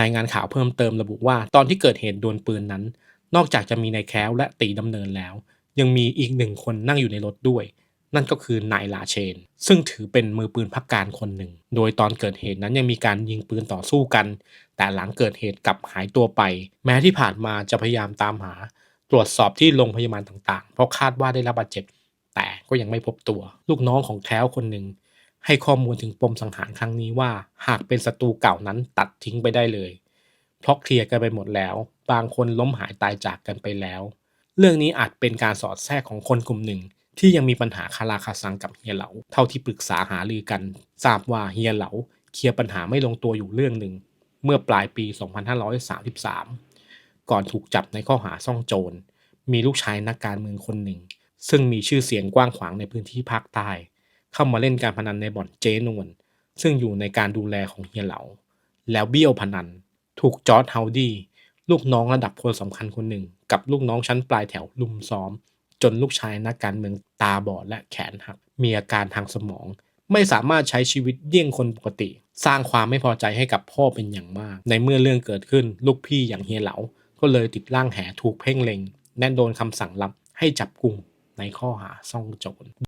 รายงานข่าวเพิ่มเติมระบุว่า ตอนที่เกิดเหตุดวลปืนนั้น นอกจากจะมีนายแคล้วและตีดำเนินแล้ว ยังมีอีกหนึ่งคนนั่งอยู่ในรถด้วย นั่นก็คือนายลาเชน ซึ่งถือเป็นมือปืนพักการคนหนึ่ง โดยตอนเกิดเหตุนั้นยังมีการยิงปืนต่อสู้กัน แต่หลังเกิดเหตุกลับหายตัวไป แม้ที่ผ่านมาจะพยายามตามหา ตรวจสอบที่โรงพยาบาลต่างๆ เพราะคาดว่าได้รับบาดเจ็บ แต่ก็ยังไม่พบตัว ลูกน้องของแคล้วคนหนึ่ง ให้ข้อมูลถึงปมสังหารครั้งนี้ว่า หากเป็นศัตรูเก่านั้นตัดทิ้งไปได้เลย เพราะเคลียร์กันไปหมดแล้ว บางคนล้มหายตายจากกันไปแล้ว เรื่องนี้อาจเป็นการสอดแทรกของคนกลุ่มหนึ่ง ที่ยังมีปัญหาคาราคาซังกับเฮียเหลาเท่าที่ปรึกษาหารือกัน ทราบว่าเฮียเหลาเคลียร์ปัญหาไม่ลงตัวอยู่เรื่องหนึ่งเมื่อปลายปี 2533 ก่อนถูกจับในข้อหาซ่องโจร มีลูกชายนักการเมืองคนหนึ่ง ซึ่งมีชื่อเสียงกว้างขวางในพื้นที่ภาคใต้ เข้ามาเล่นการพนันในบ่อนเจนวนซึ่งอยู่ในการดูแลของเฮียเหลา แล้วเบี้ยวพนัน ถูกจอร์ดเฮาดี้ลูกน้องระดับคนสำคัญคนหนึ่ง กับลูกน้องชั้นปลายแถวลุมซ้อม จนลูกชายนักการเมืองตาบอดและแขนหัก มีอาการทางสมอง ไม่สามารถใช้ชีวิตเยี่ยงคนปกติ สร้างความไม่พอใจให้กับพ่อเป็นอย่างมาก ในเมื่อเรื่องเกิดขึ้น ลูกพี่อย่างเฮียเหลา ก็เลยติดร่างแหถูกเพ่งเล็งและโดนคำสั่งลับให้จับกลุ่มในข้อหาซ่องโจร